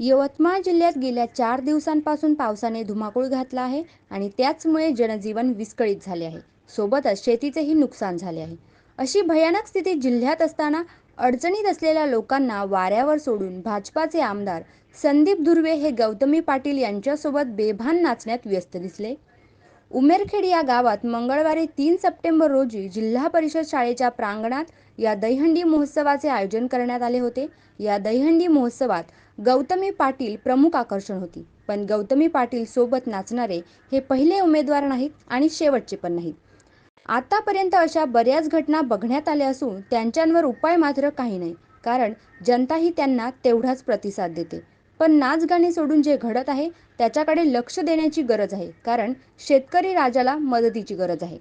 यवतमाळ जिल्ह्यात गेल्या चार दिवसांपासून पावसाने धुमाकूळ घातला आहे आणि त्याचमुळे जनजीवन विस्कळीत झाले आहे. सोबतच शेतीचेही नुकसान झाले आहे. अशी भयानक स्थिती जिल्ह्यात असताना अडचणीत असलेल्या लोकांना वाऱ्यावर सोडून भाजपाचे आमदार संदीप धुर्वे हे गौतमी पाटील यांच्यासोबत बेभान नाचण्यात व्यस्त दिसले. उमेरखेड या गावात मंगळवारी तीन सप्टेंबर रोजी जिल्हा परिषद शाळेच्या प्रांगणात या दहीहंडी महोत्सवाचे आयोजन करण्यात आले होते. या दहीहंडी महोत्सवात गौतमी पाटील प्रमुख आकर्षण होती. पण गौतमी पाटील सोबत नाचणारे हे पहिले उमेदवार नाहीत आणि शेवटचे पण नाहीत. आतापर्यंत अशा बऱ्याच घटना बघण्यात आल्या असून त्यांच्यांवर उपाय मात्र काही नाही. कारण जनताही त्यांना तेवढाच प्रतिसाद देते. पण नाच गाणे सोडून जे घडत आहे त्याच्याकडे लक्ष देण्याची गरज आहे कारण शेतकरी राजाला मदतीची गरज आहे.